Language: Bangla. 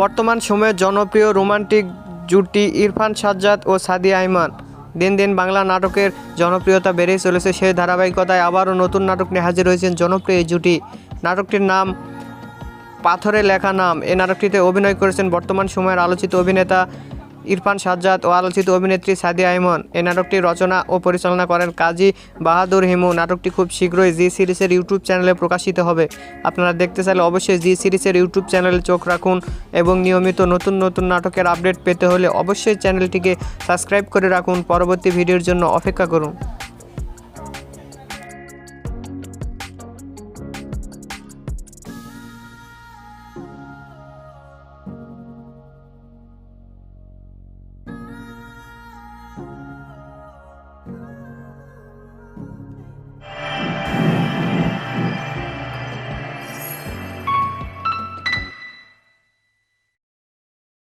বর্তমান সময়ে জনপ্রিয় রোমান্টিক জুটি ইরফান সাজ্জাদ ও সাদিয়া আইমান দিন দিন বাংলা নাটকের জনপ্রিয়তা বেড়েই চলেছে। সেই ধারাবাহিকতায় আবারও নতুন নাটক নিয়ে হাজির হয়েছেন জনপ্রিয় এই জুটি। নাটকটির নাম পাথরে লেখা নাম। এই নাটকটিতে অভিনয় করেছেন বর্তমান সময়ের আলোচিত অভিনেতা ইরফান সাজ্জাদ ও আলোচিত অভিনেত্রী সাদিয়া আইমন এ নাটকটি রচনা ও পরিচালনা করেন কাজী বাহাদুর হিমু। নাটকটি খুব শীঘ্রই জি সিরিজের ইউটিউব চ্যানেলে প্রকাশিত হবে। আপনারা দেখতে চাইলে অবশ্যই জি সিরিজের ইউটিউব চ্যানেলে চোখ রাখুন এবং নিয়মিত নতুন নতুন নাটকের আপডেট পেতে হলে অবশ্যই চ্যানেলটিকে সাবস্ক্রাইব করে রাখুন। পরবর্তী ভিডিওর জন্য অপেক্ষা করুন।